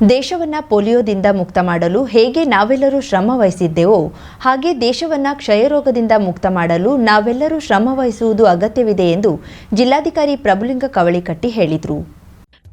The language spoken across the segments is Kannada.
ದೇಶವನ್ನ ಪೋಲಿಯೋದಿಂದ ಮುಕ್ತ ಮಾಡಲು ಹೇಗೆ ನಾವೆಲ್ಲರೂ ಶ್ರಮ ವಹಿಸಿದ್ದೆವೋ ಹಾಗೆ ದೇಶವನ್ನ ಕ್ಷಯರೋಗದಿಂದ ಮುಕ್ತ ಮಾಡಲು ನಾವೆಲ್ಲರೂ ಶ್ರಮ ವಹಿಸುವುದು ಅಗತ್ಯವಿದೆ ಎಂದು ಜಿಲ್ಲಾಧಿಕಾರಿ ಪ್ರಭುಲಿಂಗ ಕವಳಿಕಟ್ಟಿ ಹೇಳಿದರು.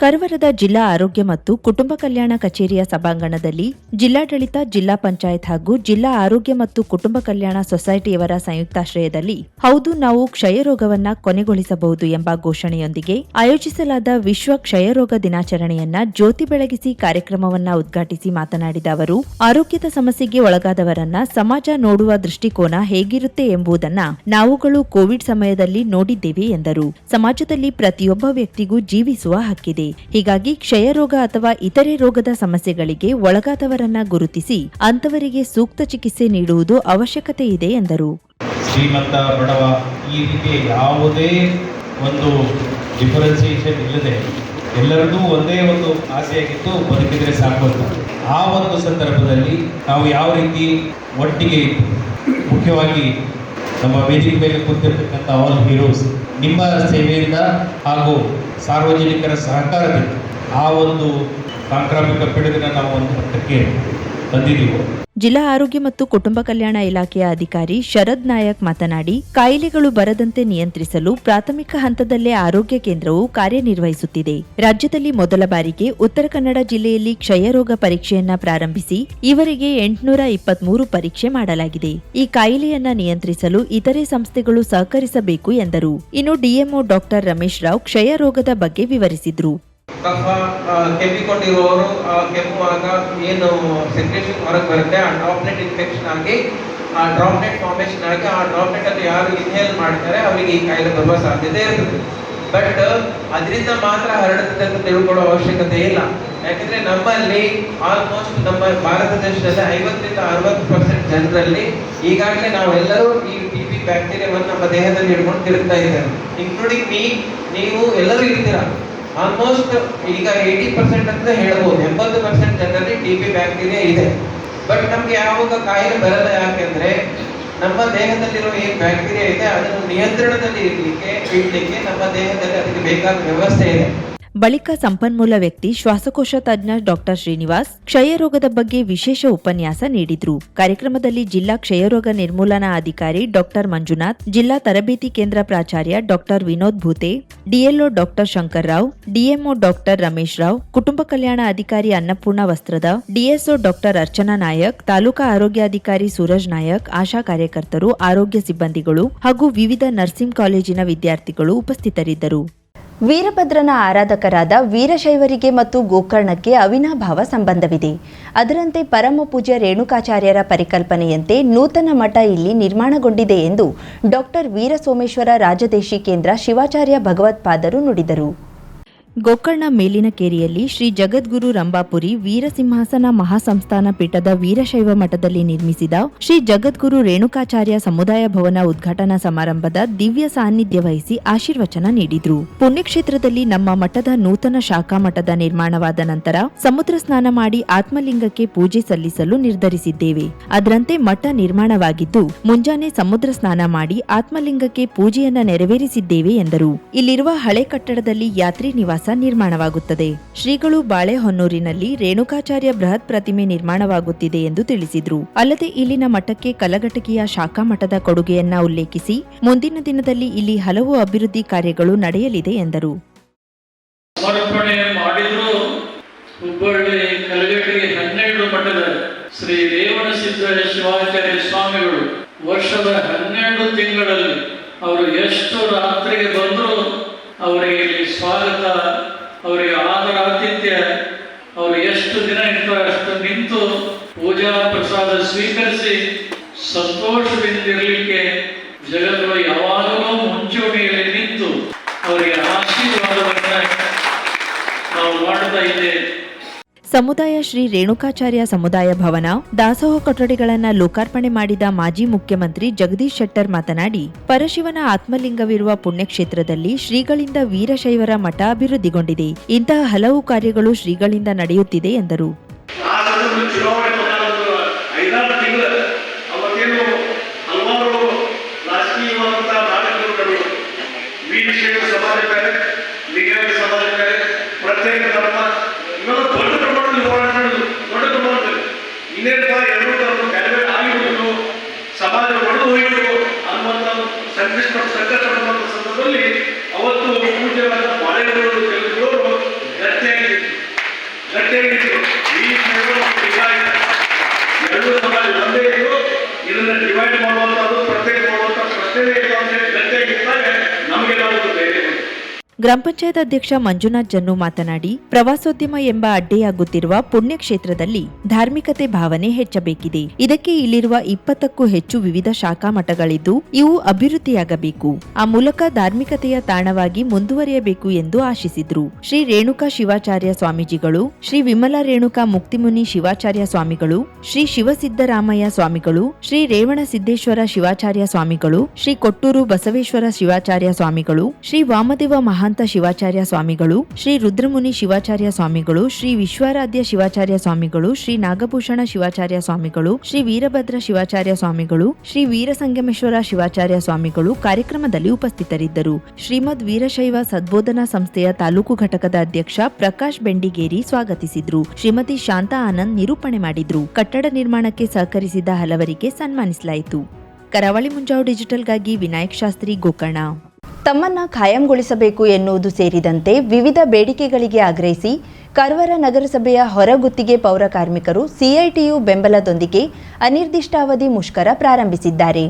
ಕರವರದ ಜಿಲ್ಲಾ ಆರೋಗ್ಯ ಮತ್ತು ಕುಟುಂಬ ಕಲ್ಯಾಣ ಕಚೇರಿಯ ಸಭಾಂಗಣದಲ್ಲಿ ಜಿಲ್ಲಾಡಳಿತ, ಜಿಲ್ಲಾ ಪಂಚಾಯತ್ ಹಾಗೂ ಜಿಲ್ಲಾ ಆರೋಗ್ಯ ಮತ್ತು ಕುಟುಂಬ ಕಲ್ಯಾಣ ಸೊಸೈಟಿಯವರ ಸಂಯುಕ್ತಾಶ್ರಯದಲ್ಲಿ ಹೌದು ನಾವು ಕ್ಷಯರೋಗವನ್ನ ಕೊನೆಗೊಳಿಸಬಹುದು ಎಂಬ ಘೋಷಣೆಯೊಂದಿಗೆ ಆಯೋಜಿಸಲಾದ ವಿಶ್ವ ಕ್ಷಯರೋಗ ದಿನಾಚರಣೆಯನ್ನ ಜ್ಯೋತಿ ಬೆಳಗಿಸಿ ಕಾರ್ಯಕ್ರಮವನ್ನ ಉದ್ಘಾಟಿಸಿ ಮಾತನಾಡಿದ ಅವರು, ಆರೋಗ್ಯದ ಸಮಸ್ಯೆಗೆ ಒಳಗಾದವರನ್ನ ಸಮಾಜ ನೋಡುವ ದೃಷ್ಟಿಕೋನ ಹೇಗಿರುತ್ತೆ ಎಂಬುದನ್ನ ನಾವುಗಳು ಕೋವಿಡ್ ಸಮಯದಲ್ಲಿ ನೋಡಿದ್ದೇವೆ ಎಂದರು. ಸಮಾಜದಲ್ಲಿ ಪ್ರತಿಯೊಬ್ಬ ವ್ಯಕ್ತಿಗೂ ಜೀವಿಸುವ ಹಕ್ಕಿದೆ. ಹೀಗಾಗಿ ಕ್ಷಯರೋಗ ಅಥವಾ ಇತರೆ ರೋಗದ ಸಮಸ್ಯೆಗಳಿಗೆ ಒಳಗಾದವರನ್ನ ಗುರುತಿಸಿ ಅಂತವರಿಗೆ ಸೂಕ್ತ ಚಿಕಿತ್ಸೆ ನೀಡುವುದು ಅವಶ್ಯಕತೆ ಇದೆ ಎಂದರು. ಶ್ರೀಮಂತ ಬಡವ ಈ ರೀತಿ ಯಾವುದೇ ಒಂದು ಡಿಫರೆನ್ಸಿಯೇಷನ್ ಇಲ್ಲದೆ ಎಲ್ಲರನ್ನೂ ಒಂದೇ ಒಂದು ಆಸೆಯಾಗಿತ್ತು ಬದುಕಿದ್ರೆ ಸಾಕು ಅಂತ. ಆ ಒಂದು ಸಂದರ್ಭದಲ್ಲಿ ನಾವು ಯಾವ ರೀತಿ ಒಟ್ಟಿಗೆ ಮುಖ್ಯವಾಗಿ ನಮ್ಮ ವೇದಿಕೆ ಮೇಲೆ ಕೂತಿರ್ತಕ್ಕಂಥ ಆಲ್ ಹೀರೋಸ್ ನಿಮ್ಮ ಸೇವೆಯಿಂದ ಹಾಗೂ ಸಾರ್ವಜನಿಕರ ಸಹಕಾರದಿಂದ ಆ ಒಂದು ಸಾಂಕ್ರಾಮಿಕ ಪಿಡುಗಿನ ನಾವು ಒಂದು ಹಂತಕ್ಕೆ ತಂದಿದ್ದೀವಿ. ಜಿಲ್ಲಾ ಆರೋಗ್ಯ ಮತ್ತು ಕುಟುಂಬ ಕಲ್ಯಾಣ ಇಲಾಖೆಯ ಅಧಿಕಾರಿ ಶರದ್ ನಾಯಕ್ ಮಾತನಾಡಿ, ಕಾಯಿಲೆಗಳು ಬರದಂತೆ ನಿಯಂತ್ರಿಸಲು ಪ್ರಾಥಮಿಕ ಹಂತದಲ್ಲೇ ಆರೋಗ್ಯ ಕೇಂದ್ರವು ಕಾರ್ಯನಿರ್ವಹಿಸುತ್ತಿದೆ. ರಾಜ್ಯದಲ್ಲಿ ಮೊದಲ ಬಾರಿಗೆ ಉತ್ತರ ಕನ್ನಡ ಜಿಲ್ಲೆಯಲ್ಲಿ ಕ್ಷಯರೋಗ ಪರೀಕ್ಷೆಯನ್ನ ಪ್ರಾರಂಭಿಸಿ ಇವರಿಗೆ ಎಂಟುನೂರ ಇಪ್ಪತ್ಮೂರು ಪರೀಕ್ಷೆ ಮಾಡಲಾಗಿದೆ. ಈ ಕಾಯಿಲೆಯನ್ನ ನಿಯಂತ್ರಿಸಲು ಇತರೆ ಸಂಸ್ಥೆಗಳು ಸಹಕರಿಸಬೇಕು ಎಂದರು. ಇನ್ನು ಡಿಎಂಒ ಡಾಕ್ಟರ್ ರಮೇಶ್ ರಾವ್ ಕ್ಷಯರೋಗದ ಬಗ್ಗೆ ವಿವರಿಸಿದ್ರು. ಕಫ ಕೆಮ್ಮಿಕೊಂಡಿರುವವರು ಆ, ಕೆಮ್ಮುವಾಗ ಏನು ಸೆಕ್ರೇಷನ್ ಹೊರಗೆ ಬರುತ್ತೆ ಆ ಡ್ರಾಪ್ಲೆಟ್ ಇನ್ಫೆಕ್ಷನ್ ಆಗಿ ಆ ಡ್ರಾಪ್ಲೆಟ್ ಫಾರ್ಮೇಷನ್ ಆಗಿ ಆ ಡ್ರಾಪ್ಲೆಟ್ ಅಲ್ಲಿ ಯಾರು ಇನ್ಹೇಲ್ ಮಾಡ್ತಾರೆ ಅವರಿಗೆ ಈ ಕಾಯಿಲೆ ಬರುವ ಸಾಧ್ಯತೆ ಇರ್ತದೆ. ಬಟ್ ಅದರಿಂದ ಮಾತ್ರ ಹರಡುತ್ತೆ ಅಂತ ತಿಳ್ಕೊಳ್ಳೋ ಅವಶ್ಯಕತೆ ಇಲ್ಲ. ಯಾಕಂದ್ರೆ ನಮ್ಮಲ್ಲಿ ಆಲ್ಮೋಸ್ಟ್ ನಮ್ಮ ಭಾರತ ದೇಶದಲ್ಲಿ ಐವತ್ತರಿಂದ ಅರವತ್ತು ಪರ್ಸೆಂಟ್ ಜನರಲ್ಲಿ ಈಗಾಗಲೇ ನಾವೆಲ್ಲರೂ ಈ ಟಿ ಬಿ ಬ್ಯಾಕ್ಟೀರಿಯಾವನ್ನು ನಮ್ಮ ದೇಹದಲ್ಲಿ ಹಿಡ್ಕೊಂಡು ತಿರುಗ್ತಾ ಇದ್ದೇವೆ. ಇನ್ಕ್ಲೂಡಿಂಗ್ ಮೀ ನೀವು ಎಲ್ಲರೂ ಇರ್ತೀರಾ? ಆಲ್ಮೋಸ್ಟ್ ಈಗ ಏಯ್ಟಿ ಪರ್ಸೆಂಟ್ ಅಂತ ಹೇಳ್ಬೋದು. ಎಂಬತ್ತು ಪರ್ಸೆಂಟ್ ಜನರಲ್ಲಿ ಟಿ ಬಿ ಬ್ಯಾಕ್ಟೀರಿಯಾ ಇದೆ. ಬಟ್ ನಮ್ಗೆ ಯಾವಾಗ ಕಾಯಿಲೆ ಬರಲ್ಲ ಯಾಕೆಂದ್ರೆ ನಮ್ಮ ದೇಹದಲ್ಲಿರೋ ಏನ್ ಬ್ಯಾಕ್ಟೀರಿಯಾ ಇದೆ. ಅದನ್ನು ನಿಯಂತ್ರಣದಲ್ಲಿ ಇರಲಿಕ್ಕೆ ಇಡ್ಲಿಕ್ಕೆ ನಮ್ಮ ದೇಹದಲ್ಲಿ ಅದಕ್ಕೆ ಬೇಕಾದ ವ್ಯವಸ್ಥೆ ಇದೆ. ಬಳಿಕ ಸಂಪನ್ಮೂಲ ವ್ಯಕ್ತಿ, ಶ್ವಾಸಕೋಶ ತಜ್ಞ ಡಾಕ್ಟರ್ ಶ್ರೀನಿವಾಸ್ ಕ್ಷಯರೋಗದ ಬಗ್ಗೆ ವಿಶೇಷ ಉಪನ್ಯಾಸ ನೀಡಿದ್ರು. ಕಾರ್ಯಕ್ರಮದಲ್ಲಿ ಜಿಲ್ಲಾ ಕ್ಷಯರೋಗ ನಿರ್ಮೂಲನಾ ಅಧಿಕಾರಿ ಡಾಕ್ಟರ್ ಮಂಜುನಾಥ್, ಜಿಲ್ಲಾ ತರಬೇತಿ ಕೇಂದ್ರ ಪ್ರಾಚಾರ್ಯ doctor Vinod Bhute, DLO doctor Shankar Rao, DMO doctor Ramesh Rao, ಕುಟುಂಬ ಕಲ್ಯಾಣ ಅಧಿಕಾರಿ ಅನ್ನಪೂರ್ಣ ವಸ್ತ್ರದ, ಡಿಎಸ್ಒ ಡಾಕ್ಟರ್ ಅರ್ಚನಾ ನಾಯಕ್, ತಾಲೂಕಾ ಆರೋಗ್ಯಾಧಿಕಾರಿ ಸೂರಜ್ ನಾಯಕ್, ಆಶಾ ಕಾರ್ಯಕರ್ತರು, ಆರೋಗ್ಯ ಸಿಬ್ಬಂದಿಗಳು ಹಾಗೂ ವಿವಿಧ ನರ್ಸಿಂಗ್ ಕಾಲೇಜಿನ ವಿದ್ಯಾರ್ಥಿಗಳು ಉಪಸ್ಥಿತರಿದ್ದರು. ವೀರಭದ್ರನ ಆರಾಧಕರಾದ ವೀರಶೈವರಿಗೆ ಮತ್ತು ಗೋಕರ್ಣಕ್ಕೆ ಅವಿನಾಭಾವ ಸಂಬಂಧವಿದೆ. ಅದರಂತೆ ಪರಮ ಪೂಜ್ಯ ರೇಣುಕಾಚಾರ್ಯರ ಪರಿಕಲ್ಪನೆಯಂತೆ ನೂತನ ಮಠ ಇಲ್ಲಿ ನಿರ್ಮಾಣಗೊಂಡಿದೆ ಎಂದು ಡಾಕ್ಟರ್ ವೀರಸೋಮೇಶ್ವರ ರಾಜದೇಶಿ ಕೇಂದ್ರ ಶಿವಾಚಾರ್ಯ ಭಗವತ್ಪಾದರು ನುಡಿದರು. ಗೋಕರ್ಣ ಮೇಲಿನ ಕೇರಿಯಲ್ಲಿ ಶ್ರೀ ಜಗದ್ಗುರು ರಂಭಾಪುರಿ ವೀರಸಿಂಹಾಸನ ಮಹಾಸಂಸ್ಥಾನ ಪೀಠದ ವೀರಶೈವ ಮಠದಲ್ಲಿ ನಿರ್ಮಿಸಿದ ಶ್ರೀ ಜಗದ್ಗುರು ರೇಣುಕಾಚಾರ್ಯ ಸಮುದಾಯ ಭವನ ಉದ್ಘಾಟನಾ ಸಮಾರಂಭದ ದಿವ್ಯ ಸಾನ್ನಿಧ್ಯ ವಹಿಸಿ ಆಶೀರ್ವಚನ ನೀಡಿದ್ರು. ಪುಣ್ಯಕ್ಷೇತ್ರದಲ್ಲಿ ನಮ್ಮ ಮಠದ ನೂತನ ಶಾಖಾ ಮಠದ ನಿರ್ಮಾಣವಾದ ನಂತರ ಸಮುದ್ರ ಸ್ನಾನ ಮಾಡಿ ಆತ್ಮಲಿಂಗಕ್ಕೆ ಪೂಜೆ ಸಲ್ಲಿಸಲು ನಿರ್ಧರಿಸಿದ್ದೇವೆ. ಅದರಂತೆ ಮಠ ನಿರ್ಮಾಣವಾಗಿದ್ದು, ಮುಂಜಾನೆ ಸಮುದ್ರ ಸ್ನಾನ ಮಾಡಿ ಆತ್ಮಲಿಂಗಕ್ಕೆ ಪೂಜೆಯನ್ನ ನೆರವೇರಿಸಿದ್ದೇವೆ ಎಂದರು. ಇಲ್ಲಿರುವ ಹಳೆ ಕಟ್ಟಡದಲ್ಲಿ ಯಾತ್ರಿ ನಿವಾಸ ನಿರ್ಮಾಣವಾಗುತ್ತದೆ. ಶ್ರೀಗಳು ಬಾಳೆಹೊನ್ನೂರಿನಲ್ಲಿ ರೇಣುಕಾಚಾರ್ಯ ಬೃಹತ್ ಪ್ರತಿಮೆ ನಿರ್ಮಾಣವಾಗುತ್ತಿದೆ ಎಂದು ತಿಳಿಸಿದರು. ಅಲ್ಲದೆ ಇಲ್ಲಿನ ಮಠಕ್ಕೆ ಕಲಘಟಕಿಯ ಶಾಖಾ ಮಠದ ಕೊಡುಗೆಯನ್ನ ಉಲ್ಲೇಖಿಸಿ, ಮುಂದಿನ ದಿನದಲ್ಲಿ ಇಲ್ಲಿ ಹಲವು ಅಭಿವೃದ್ಧಿ ಕಾರ್ಯಗಳು ನಡೆಯಲಿದೆ ಎಂದರು. ಶ್ರೀ ಶಿವಾಚಾರ್ಯ ಸ್ವಾಮಿಗಳು ವರ್ಷದ ಹನ್ನೆರಡು ತಿಂಗಳಲ್ಲಿ ಅವರು ಎಷ್ಟು ರಾತ್ರಿಗೆ ಬಂದರೂ ಅವರಿಗೆ ಇಲ್ಲಿ ಸ್ವಾಗತ, ಅವರಿಗೆ ಆದರ ಆತಿಥ್ಯ, ಅವರು ಎಷ್ಟು ದಿನ ಇರ್ತಾರೆ ಅಷ್ಟು ನಿಂತು ಪೂಜಾ ಪ್ರಸಾದ ಸ್ವೀಕರಿಸಿ ಸಂತೋಷದಿಂದಿರಲಿಕ್ಕೆ ಜಗತ್ತು ಯಾವಾಗಲೂ ಮುಂಚೂಣಿಯಲ್ಲಿ ನಿಂತು ಅವರಿಗೆ ಆಶೀರ್ವಾದವನ್ನು ನಾವು ಮಾಡ್ತಾ ಇದ್ದೇವೆ ಸಮುದಾಯ ಶ್ರೀ ರೇಣುಕಾಚಾರ್ಯ ಸಮುದಾಯ ಭವನ, ದಾಸೋಹ ಕೊಠಡಿಗಳನ್ನು ಲೋಕಾರ್ಪಣೆ ಮಾಡಿದ ಮಾಜಿ ಮುಖ್ಯಮಂತ್ರಿ ಜಗದೀಶ್ ಶೆಟ್ಟರ್ ಮಾತನಾಡಿ, ಪರಶಿವನ ಆತ್ಮಲಿಂಗವಿರುವ ಪುಣ್ಯಕ್ಷೇತ್ರದಲ್ಲಿ ಶ್ರೀಗಳಿಂದ ವೀರಶೈವರ ಮಠ ಅಭಿವೃದ್ಧಿಗೊಂಡಿದೆ. ಇಂತಹ ಹಲವು ಕಾರ್ಯಗಳು ಶ್ರೀಗಳಿಂದ ನಡೆಯುತ್ತಿದೆ ಎಂದರು. ಸಂಕಷ್ಟ ಸಂಕಟ ಪಡುವಂಥ ಸಂದರ್ಭದಲ್ಲಿ ಅವತ್ತು ಪೂಜ್ಯವಾದ ಬಾಳೆಗಳು ಕೆಲವರು ಗಟ್ಟಿಯಾಗಿದ್ದರು ಗಟ್ಟಿಯಾಗಿದ್ದರು ಈ ಎರಡೂ ಸಮಾಜ ಒಂದೇ ಇದ್ದು ಇದನ್ನ ಡಿವೈಡ್ ಮಾಡುವಂಥದ್ದು ಪ್ರತ್ಯೇಕ ಮಾಡುವಂಥ ಪ್ರಶ್ನೆ ಇಲ್ಲ ಅಂತ ಗಟ್ಟಿಯಾಗಿದ್ದಾಗ ನಮಗೆ ಒಂದು ಧೈರ್ಯ. ಗ್ರಾಮ ಪಂಚಾಯತ್ ಅಧ್ಯಕ್ಷ ಮಂಜುನಾಥ್ ಜನ್ನು ಮಾತನಾಡಿ, ಪ್ರವಾಸೋದ್ಯಮ ಎಂಬ ಅಡ್ಡೆಯಾಗುತ್ತಿರುವ ಪುಣ್ಯಕ್ಷೇತ್ರದಲ್ಲಿ ಧಾರ್ಮಿಕತೆ ಭಾವನೆ ಹೆಚ್ಚಬೇಕಿದೆ. ಇದಕ್ಕೆ ಇಲ್ಲಿರುವ ಇಪ್ಪತ್ತಕ್ಕೂ ಹೆಚ್ಚು ವಿವಿಧ ಶಾಖಾ ಮಠಗಳಿದ್ದು, ಇವು ಅಭಿವೃದ್ಧಿಯಾಗಬೇಕು. ಆ ಮೂಲಕ ಧಾರ್ಮಿಕತೆಯ ತಾಣವಾಗಿ ಮುಂದುವರಿಯಬೇಕು ಎಂದು ಆಶಿಸಿದ್ರು. ಶ್ರೀ ರೇಣುಕಾ ಶಿವಾಚಾರ್ಯ ಸ್ವಾಮೀಜಿಗಳು, ಶ್ರೀ ವಿಮಲ ರೇಣುಕಾ ಮುಕ್ತಿಮುನಿ ಶಿವಾಚಾರ್ಯ ಸ್ವಾಮಿಗಳು, ಶ್ರೀ ಶಿವಸಿದ್ದರಾಮಯ್ಯ ಸ್ವಾಮಿಗಳು, ಶ್ರೀ ರೇವಣ ಸಿದ್ದೇಶ್ವರ ಶಿವಾಚಾರ್ಯ ಸ್ವಾಮಿಗಳು, ಶ್ರೀ ಕೊಟ್ಟೂರು ಬಸವೇಶ್ವರ ಶಿವಾಚಾರ್ಯ ಸ್ವಾಮಿಗಳು, ಶ್ರೀ ವಾಮದೇವ ಮಹಾಂತ ಶಿವಾಚಾರ್ಯ ಸ್ವಾಮಿಗಳು, ಶ್ರೀ ರುದ್ರಮುನಿ ಶಿವಾಚಾರ್ಯ ಸ್ವಾಮಿಗಳು, ಶ್ರೀ ವಿಶ್ವಾರಾಧ್ಯ ಶಿವಾಚಾರ್ಯ ಸ್ವಾಮಿಗಳು, ಶ್ರೀ ನಾಗಭೂಷಣ ಶಿವಾಚಾರ್ಯ ಸ್ವಾಮಿಗಳು, ಶ್ರೀ ವೀರಭದ್ರ ಶಿವಾಚಾರ್ಯ ಸ್ವಾಮಿಗಳು, ಶ್ರೀ ವೀರಸಂಗಮೇಶ್ವರ ಶಿವಾಚಾರ್ಯ ಸ್ವಾಮಿಗಳು ಕಾರ್ಯಕ್ರಮದಲ್ಲಿ ಉಪಸ್ಥಿತರಿದ್ದರು. ಶ್ರೀಮದ್ ವೀರಶೈವ ಸದ್ಬೋಧನಾ ಸಂಸ್ಥೆಯ ತಾಲೂಕು ಘಟಕದ ಅಧ್ಯಕ್ಷ ಪ್ರಕಾಶ್ ಬೆಂಡಿಗೇರಿ ಸ್ವಾಗತಿಸಿದ್ರು. ಶ್ರೀಮತಿ ಶಾಂತಾ ಆನಂದ್ ನಿರೂಪಣೆ ಮಾಡಿದ್ರು. ಕಟ್ಟಡ ನಿರ್ಮಾಣಕ್ಕೆ ಸಹಕರಿಸಿದ ಹಲವರಿಗೆ ಸನ್ಮಾನಿಸಲಾಯಿತು. ಕರಾವಳಿ ಮುಂಜಾವು ಡಿಜಿಟಲ್ಗಾಗಿ ವಿನಾಯಕ್ ಶಾಸ್ತ್ರಿ ಗೋಕರ್ಣ. ತಮ್ಮನ್ನ ಖಾಯಂಗೊಳಿಸಬೇಕು ಎನ್ನುವುದು ಸೇರಿದಂತೆ ವಿವಿಧ ಬೇಡಿಕೆಗಳಿಗೆ ಆಗ್ರಹಿಸಿ ಕರ್ವರ ನಗರಸಭೆಯ ಹೊರಗುತ್ತಿಗೆ ಪೌರ ಕಾರ್ಮಿಕರು ಸಿಐಟಿಯು ಬೆಂಬಲದೊಂದಿಗೆ ಅನಿರ್ದಿಷ್ಟಾವಧಿ ಮುಷ್ಕರ ಪ್ರಾರಂಭಿಸಿದ್ದಾರೆ.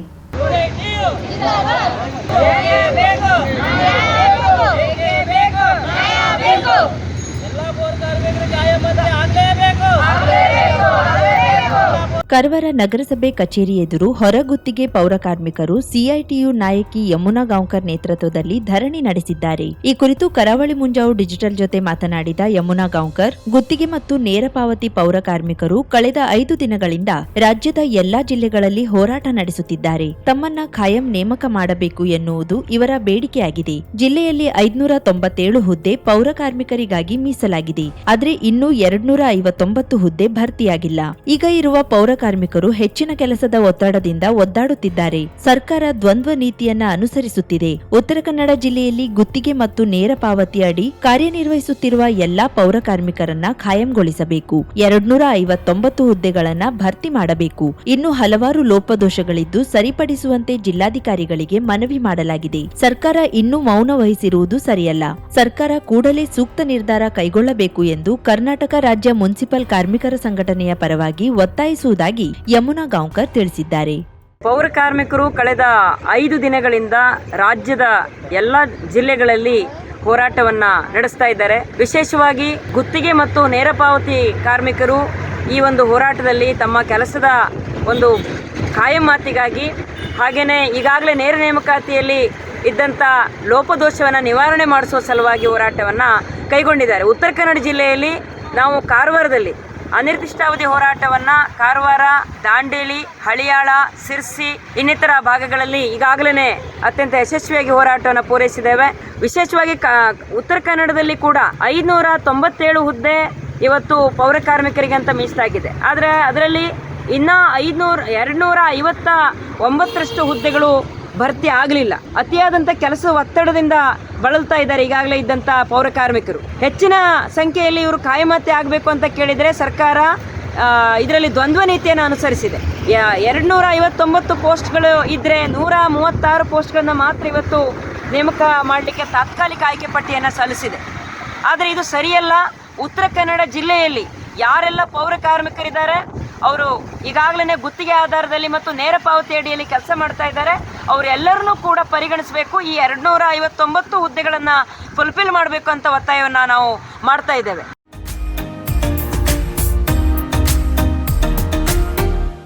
ಕಾರವಾರ ನಗರಸಭೆ ಕಚೇರಿ ಎದುರು ಹೊರಗುತ್ತಿಗೆ ಪೌರ ಕಾರ್ಮಿಕರು ಸಿಐಟಿಯು ನಾಯಕಿ ಯಮುನಾ ಗಾಂವ್ಕರ್ ನೇತೃತ್ವದಲ್ಲಿ ಧರಣಿ ನಡೆಸಿದ್ದಾರೆ. ಈ ಕುರಿತು ಕರಾವಳಿ ಮುಂಜಾವು ಡಿಜಿಟಲ್ ಜೊತೆ ಮಾತನಾಡಿದ ಯಮುನಾ ಗಾಂವ್ಕರ್, ಗುತ್ತಿಗೆ ಮತ್ತು ನೇರ ಪಾವತಿ ಪೌರ ಕಾರ್ಮಿಕರು ಕಳೆದ ಐದು ದಿನಗಳಿಂದ ರಾಜ್ಯದ ಎಲ್ಲಾ ಜಿಲ್ಲೆಗಳಲ್ಲಿ ಹೋರಾಟ ನಡೆಸುತ್ತಿದ್ದಾರೆ. ತಮ್ಮನ್ನ ಖಾಯಂ ನೇಮಕ ಮಾಡಬೇಕು ಎನ್ನುವುದು ಇವರ ಬೇಡಿಕೆಯಾಗಿದೆ. ಜಿಲ್ಲೆಯಲ್ಲಿ ಐದ್ನೂರ ತೊಂಬತ್ತೇಳು ಹುದ್ದೆ ಪೌರ ಕಾರ್ಮಿಕರಿಗಾಗಿ ಮೀಸಲಾಗಿದೆ. ಆದರೆ ಇನ್ನೂ ಎರಡ್ನೂರ ಐವತ್ತೊಂಬತ್ತು ಹುದ್ದೆ ಭರ್ತಿಯಾಗಿಲ್ಲ. ಈಗ ಇರುವ ಪೌರ ಕಾರ್ಮಿಕರು ಹೆಚ್ಚಿನ ಕೆಲಸದ ಒತ್ತಡದಿಂದ ಒದ್ದಾಡುತ್ತಿದ್ದಾರೆ. ಸರ್ಕಾರ ದ್ವಂದ್ವ ನೀತಿಯನ್ನ ಅನುಸರಿಸುತ್ತಿದೆ. ಉತ್ತರ ಕನ್ನಡ ಜಿಲ್ಲೆಯಲ್ಲಿ ಗುತ್ತಿಗೆ ಮತ್ತು ನೇರ ಪಾವತಿ ಅಡಿ ಕಾರ್ಯನಿರ್ವಹಿಸುತ್ತಿರುವ ಎಲ್ಲಾ ಪೌರ ಕಾರ್ಮಿಕರನ್ನ ಖಾಯಂಗೊಳಿಸಬೇಕು. ಎರಡ್ನೂರ ಐವತ್ತೊಂಬತ್ತು ಹುದ್ದೆಗಳನ್ನ ಭರ್ತಿ ಮಾಡಬೇಕು. ಇನ್ನು ಹಲವಾರು ಲೋಪದೋಷಗಳಿದ್ದು ಸರಿಪಡಿಸುವಂತೆ ಜಿಲ್ಲಾಧಿಕಾರಿಗಳಿಗೆ ಮನವಿ ಮಾಡಲಾಗಿದೆ. ಸರ್ಕಾರ ಇನ್ನೂ ಮೌನ ವಹಿಸಿರುವುದು ಸರಿಯಲ್ಲ. ಸರ್ಕಾರ ಕೂಡಲೇ ಸೂಕ್ತ ನಿರ್ಧಾರ ಕೈಗೊಳ್ಳಬೇಕು ಎಂದು ಕರ್ನಾಟಕ ರಾಜ್ಯ ಮುನ್ಸಿಪಲ್ ಕಾರ್ಮಿಕರ ಸಂಘಟನೆಯ ಪರವಾಗಿ ಒತ್ತಾಯಿಸುವುದಾಗಿ ಯಮುನಾ ಗಾಂವ್ಕರ್ ತಿಳಿಸಿದ್ದಾರೆ. ಪೌರ ಕಾರ್ಮಿಕರು ಕಳೆದ ಐದು ದಿನಗಳಿಂದ ರಾಜ್ಯದ ಎಲ್ಲ ಜಿಲ್ಲೆಗಳಲ್ಲಿ ಹೋರಾಟವನ್ನ ನಡೆಸ್ತಾ ಇದ್ದಾರೆ. ವಿಶೇಷವಾಗಿ ಗುತ್ತಿಗೆ ಮತ್ತು ನೇರ ಪಾವತಿ ಕಾರ್ಮಿಕರು ಈ ಒಂದು ಹೋರಾಟದಲ್ಲಿ ತಮ್ಮ ಕೆಲಸದ ಒಂದು ಕಾಯಂ ಮಾತಿಗಾಗಿ ಹಾಗೆಯೇ ಈಗಾಗಲೇ ನೇರ ನೇಮಕಾತಿಯಲ್ಲಿ ಇದ್ದಂಥ ಲೋಪದೋಷವನ್ನು ನಿವಾರಣೆ ಮಾಡಿಸುವ ಸಲುವಾಗಿ ಹೋರಾಟವನ್ನು ಕೈಗೊಂಡಿದ್ದಾರೆ. ಉತ್ತರ ಕನ್ನಡ ಜಿಲ್ಲೆಯಲ್ಲಿ ನಾವು ಕಾರವಾರದಲ್ಲಿ ಅನಿರ್ದಿಷ್ಟಾವಧಿ ಹೋರಾಟವನ್ನ ಕಾರವಾರ, ದಾಂಡೇಲಿ, ಹಳಿಯಾಳ, ಸಿರ್ಸಿ ಇನ್ನಿತರ ಭಾಗಗಳಲ್ಲಿ ಈಗಾಗಲೇ ಅತ್ಯಂತ ಯಶಸ್ವಿಯಾಗಿ ಹೋರಾಟವನ್ನು ಪೂರೈಸಿದ್ದೇವೆ. ವಿಶೇಷವಾಗಿ ಉತ್ತರ ಕನ್ನಡದಲ್ಲಿ ಕೂಡ ಐನೂರ ತೊಂಬತ್ತೇಳು ಹುದ್ದೆ ಇವತ್ತು ಪೌರ ಕಾರ್ಮಿಕರಿಗೆ ಅಂತ ಮೀಸಲಾಗಿದೆ. ಆದರೆ ಅದರಲ್ಲಿ ಇನ್ನ ಐದ್ನೂರ ಎರಡ್ನೂರ ಐವತ್ತ ಒಂಬತ್ತರಷ್ಟು ಹುದ್ದೆಗಳು ಭರ್ತಿ ಆಗಲಿಲ್ಲ. ಅತಿಯಾದಂಥ ಕೆಲಸ ಒತ್ತಡದಿಂದ ಬಳಲ್ತಾ ಇದ್ದಾರೆ ಈಗಾಗಲೇ ಇದ್ದಂಥ ಪೌರ ಕಾರ್ಮಿಕರು. ಹೆಚ್ಚಿನ ಸಂಖ್ಯೆಯಲ್ಲಿ ಇವರು ಕಾಯಮತ್ತೆ ಆಗಬೇಕು ಅಂತ ಕೇಳಿದರೆ ಸರ್ಕಾರ ಇದರಲ್ಲಿ ದ್ವಂದ್ವ ನೀತಿಯನ್ನು ಅನುಸರಿಸಿದೆ. ಎರಡು ನೂರ ಐವತ್ತೊಂಬತ್ತು ಪೋಸ್ಟ್ಗಳು ಇದ್ದರೆ ನೂರ ಮೂವತ್ತಾರು ಪೋಸ್ಟ್ಗಳನ್ನು ಮಾತ್ರ ಇವತ್ತು ನೇಮಕ ಮಾಡಲಿಕ್ಕೆ ತಾತ್ಕಾಲಿಕ ಆಯ್ಕೆ ಪಟ್ಟಿಯನ್ನು ಸಲ್ಲಿಸಿದೆ. ಆದರೆ ಇದು ಸರಿಯಲ್ಲ. ಉತ್ತರ ಕನ್ನಡ ಜಿಲ್ಲೆಯಲ್ಲಿ ಯಾರೆಲ್ಲ ಪೌರ ಕಾರ್ಮಿಕರಿದ್ದಾರೆ? ಅವರು ಈಗಾಗಲೇ ಗುತ್ತಿಗೆ ಆಧಾರದಲ್ಲಿ ಮತ್ತು ನೇರ ಪಾವತಿ ಅಡಿಯಲ್ಲಿ ಕೆಲಸ ಮಾಡ್ತಾ ಇದ್ದಾರೆ. ಅವರೆಲ್ಲರನ್ನೂ ಕೂಡ ಪರಿಗಣಿಸಬೇಕು. ಈ ಎರಡ್ನೂರ ಐವತ್ತೊಂಬತ್ತು ಹುದ್ದೆಗಳನ್ನು ಫುಲ್ಫಿಲ್ ಮಾಡಬೇಕು ಅಂತ ಒತ್ತಾಯವನ್ನು ನಾವು ಮಾಡ್ತಾ ಇದ್ದೇವೆ.